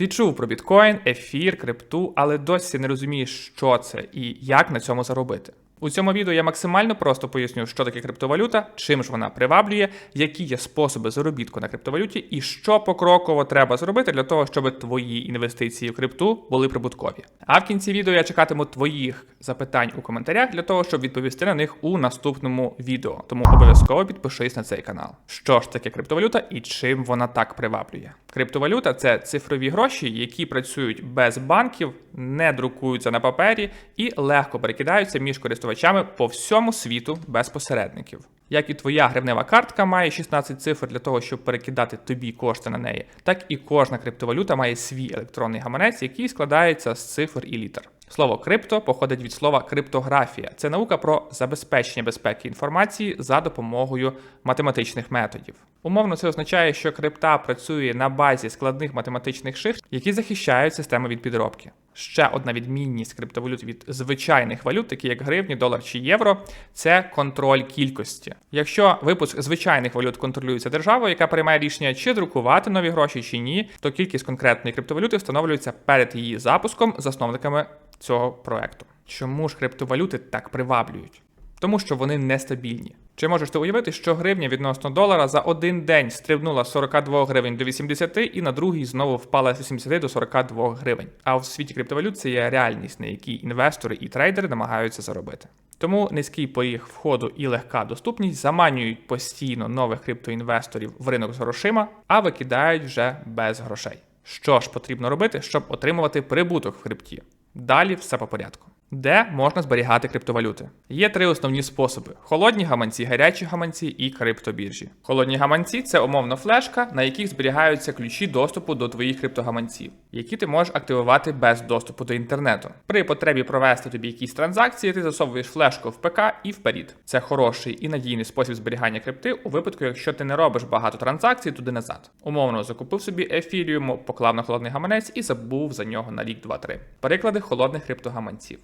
Ти чув про біткоін, ефір, крипту, але досі не розумієш, що це і як на цьому заробити. У цьому відео я максимально просто поясню, що таке криптовалюта, чим ж вона приваблює, які є способи заробітку на криптовалюті, і що покроково треба зробити для того, щоб твої інвестиції в крипту були прибуткові. А в кінці відео я чекатиму твоїх запитань у коментарях для того, щоб відповісти на них у наступному відео. Тому обов'язково підпишись на цей канал. Що ж таке криптовалюта і чим вона так приваблює? Криптовалюта це цифрові гроші, які працюють без банків, не друкуються на папері і легко перекидаються між користувачами по всьому світу без посередників. Як і твоя гривнева картка має 16 цифр для того, щоб перекидати тобі кошти на неї, так і кожна криптовалюта має свій електронний гаманець, який складається з цифр і літер. Слово крипто походить від слова криптографія. Це наука про забезпечення безпеки інформації за допомогою математичних методів. Умовно, це означає, що крипта працює на базі складних математичних шифр, які захищають систему від підробки. Ще одна відмінність криптовалют від звичайних валют, такі як гривні, долар чи євро, це контроль кількості. Якщо випуск звичайних валют контролюється державою, яка приймає рішення, чи друкувати нові гроші чи ні, то кількість конкретної криптовалюти встановлюється перед її запуском засновниками цього проекту. Чому ж криптовалюти так приваблюють? Тому що вони нестабільні. Чи можеш ти уявити, що гривня відносно долара за один день стрибнула з 42 гривень до 80 і на другий знову впала з 80 до 42 гривень. А в світі криптовалют це є реальність, на якій інвестори і трейдери намагаються заробити. Тому низький поріг входу і легка доступність заманюють постійно нових криптоінвесторів в ринок з грошима, а викидають вже без грошей. Що ж потрібно робити, щоб отримувати прибуток в крипті? Далі все по порядку. Де можна зберігати криптовалюти? Є три основні способи: холодні гаманці, гарячі гаманці і криптобіржі. Холодні гаманці це умовно флешка, на яких зберігаються ключі доступу до твоїх криптогаманців, які ти можеш активувати без доступу до інтернету. При потребі провести тобі якісь транзакції, ти засовуєш флешку в ПК і вперед. Це хороший і надійний спосіб зберігання крипти у випадку, якщо ти не робиш багато транзакцій туди назад. Умовно закупив собі ефіріум, поклав на холодний гаманець і забув за нього на рік, два-три. Переклади холодних криптогаманців.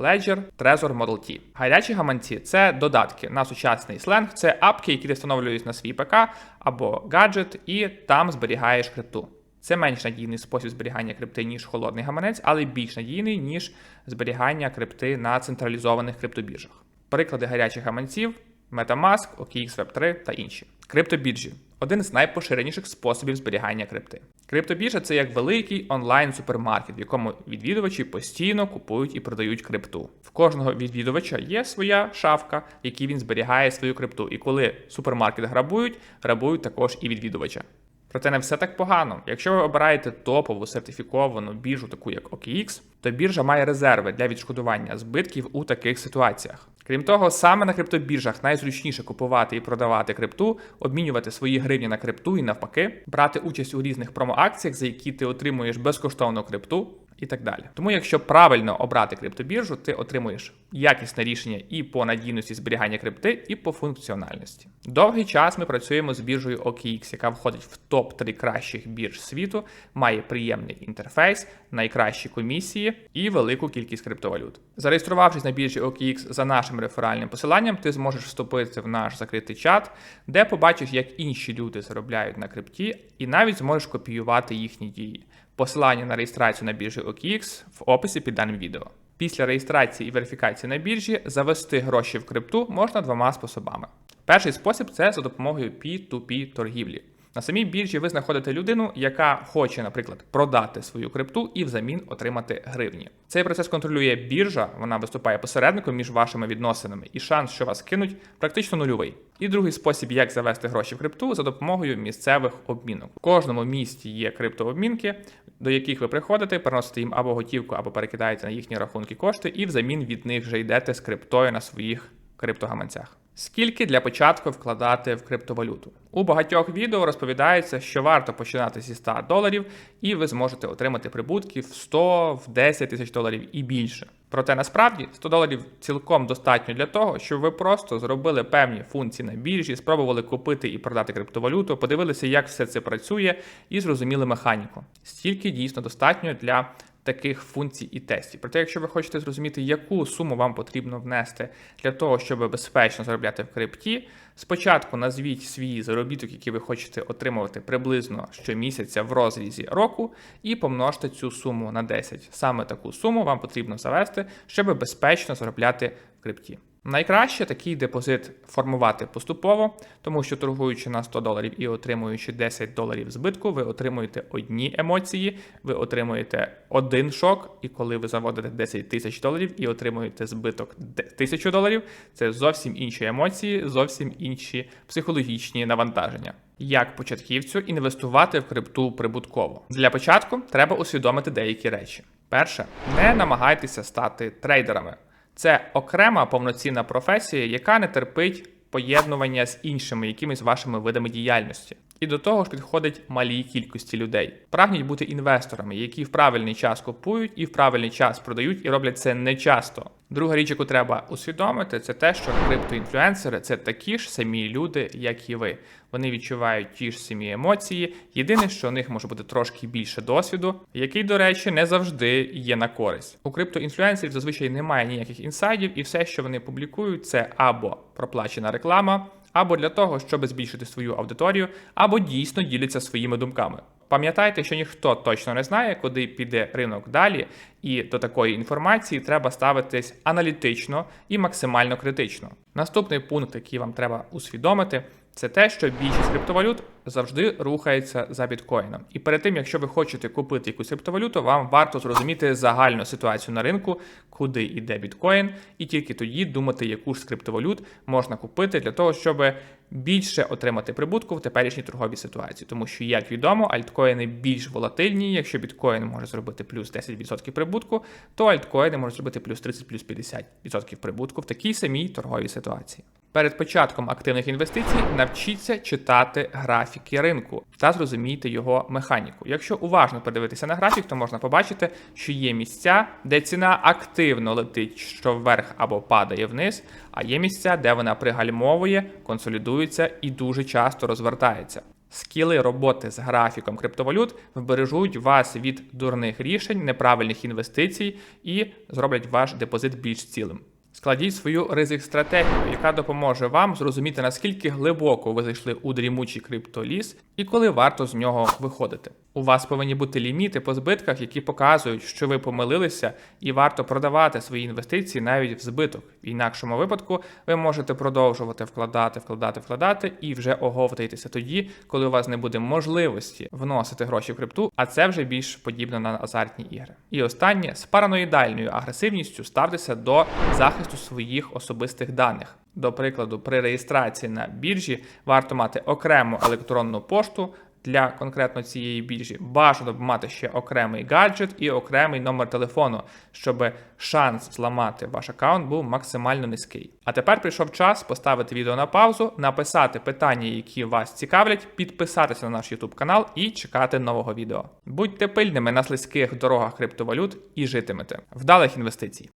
Ledger, Trezor, Model T. Гарячі гаманці це додатки на сучасний сленг, це апки, які ти встановлюєш на свій ПК або гаджет, і там зберігаєш крипту. Це менш надійний спосіб зберігання крипти, ніж холодний гаманець, але більш надійний, ніж зберігання крипти на централізованих криптобіржах. Приклади гарячих гаманців Metamask, OKX Web3 та інші. Криптобіржі один з найпоширеніших способів зберігання крипти. Криптобіржа це як великий онлайн-супермаркет, в якому відвідувачі постійно купують і продають крипту. В кожного відвідувача є своя шафка, в якій він зберігає свою крипту. І коли супермаркет грабують, грабують також і відвідувача. Проте не все так погано. Якщо ви обираєте топову сертифіковану біржу, таку як OKX, то біржа має резерви для відшкодування збитків у таких ситуаціях. Крім того, саме на криптобіржах найзручніше купувати і продавати крипту, обмінювати свої гривні на крипту і навпаки, брати участь у різних промоакціях, за які ти отримуєш безкоштовну крипту. І так далі. Тому, якщо правильно обрати криптобіржу, ти отримуєш якісне рішення і по надійності зберігання крипти, і по функціональності. Довгий час ми працюємо з біржею OKX, яка входить в топ-3 кращих бірж світу, має приємний інтерфейс, найкращі комісії і велику кількість криптовалют. Зареєструвавшись на біржі OKX за нашим реферальним посиланням, ти зможеш вступити в наш закритий чат, де побачиш, як інші люди заробляють на крипті, і навіть зможеш копіювати їхні дії. Посилання на реєстрацію на біржі OKX в описі під даним відео. Після реєстрації і верифікації на біржі завести гроші в крипту можна двома способами. Перший спосіб це за допомогою P2P торгівлі. На самій біржі ви знаходите людину, яка хоче, наприклад, продати свою крипту і взамін отримати гривні. Цей процес контролює біржа, вона виступає посередником між вашими відносинами, і шанс, що вас кинуть, практично нульовий. І другий спосіб, як завести гроші в крипту, за допомогою місцевих обмінок. В кожному місті є криптообмінки, до яких ви приходите, приносите їм або готівку, або перекидаєте на їхні рахунки кошти, і взамін від них вже йдете з криптою на своїх криптогаманцях. Скільки для початку вкладати в криптовалюту? У багатьох відео розповідається, що варто починати зі 100 доларів, і ви зможете отримати прибутки в 100, в 10 тисяч доларів і більше. Проте насправді 100 доларів цілком достатньо для того, щоб ви просто зробили певні функції на біржі, спробували купити і продати криптовалюту, подивилися, як все це працює, і зрозуміли механіку. Стільки дійсно достатньо для таких функцій і тестів. Проте, якщо ви хочете зрозуміти, яку суму вам потрібно внести для того, щоб безпечно заробляти в крипті, спочатку назвіть свій заробіток, який ви хочете отримувати приблизно щомісяця в розрізі року, і помножте цю суму на 10. Саме таку суму вам потрібно завести, щоб безпечно заробляти в крипті. Найкраще такий депозит формувати поступово, тому що торгуючи на 100 доларів і отримуючи 10 доларів збитку, ви отримуєте одні емоції, ви отримуєте один шок, і коли ви заводите 10 тисяч доларів і отримуєте збиток 1000 доларів, це зовсім інші емоції, зовсім інші психологічні навантаження. Як початківцю інвестувати в крипту прибутково? Для початку треба усвідомити деякі речі. Перше, не намагайтеся стати трейдерами. Це окрема повноцінна професія, яка не терпить поєднування з іншими якимись вашими видами діяльності. І до того ж підходить малій кількості людей. Прагніть бути інвесторами, які в правильний час купують і в правильний час продають, і роблять це не часто. Друга річ, яку треба усвідомити, це те, що криптоінфлюенсери це такі ж самі люди, як і ви. Вони відчувають ті ж самі емоції. Єдине, що у них може бути трошки більше досвіду, який, до речі, не завжди є на користь. У криптоінфлюенсерів зазвичай немає ніяких інсайдів, і все, що вони публікують, це або проплачена реклама, або для того, щоб збільшити свою аудиторію, або дійсно діляться своїми думками. Пам'ятайте, що ніхто точно не знає, куди піде ринок далі, і до такої інформації треба ставитись аналітично і максимально критично. Наступний пункт, який вам треба усвідомити, це те, що більшість криптовалют завжди рухається за біткоїном. І перед тим, якщо ви хочете купити якусь криптовалюту, вам варто зрозуміти загальну ситуацію на ринку, куди йде біткоін, і тільки тоді думати, яку ж з криптовалют можна купити для того, щоб більше отримати прибутку в теперішній торговій ситуації. Тому що, як відомо, альткоїни більш волатильні. Якщо біткоін може зробити плюс 10% прибутку, то альткоїни можуть зробити плюс 30, плюс 50% прибутку в такій самій торговій ситуації. Перед початком активних інвестицій навчіться читати графіки ринку та зрозумійте його механіку. Якщо уважно подивитися на графік, то можна побачити, що є місця, де ціна активно летить що вверх або падає вниз, а є місця, де вона пригальмовує, консолідується і дуже часто розвертається. Скіли роботи з графіком криптовалют вбережуть вас від дурних рішень, неправильних інвестицій і зроблять ваш депозит більш цілим. Складіть свою ризик стратегію, яка допоможе вам зрозуміти наскільки глибоко ви зайшли у дрімучий криптоліс і коли варто з нього виходити. У вас повинні бути ліміти по збитках, які показують, що ви помилилися, і варто продавати свої інвестиції навіть в збиток. В інакшому випадку ви можете продовжувати вкладати, вкладати, вкладати і вже оговтаєтеся тоді, коли у вас не буде можливості вносити гроші в крипту, а це вже більш подібно на азартні ігри. І останнє з параноїдальною агресивністю ставтеся до захисту своїх особистих даних. До прикладу, при реєстрації на біржі варто мати окрему електронну пошту. Для конкретно цієї біржі бажано б мати ще окремий гаджет і окремий номер телефону, щоб шанс зламати ваш аккаунт був максимально низький. А тепер прийшов час поставити відео на паузу, написати питання, які вас цікавлять, підписатися на наш YouTube канал і чекати нового відео. Будьте пильними на слизьких дорогах криптовалют і житимете. Вдалих інвестицій!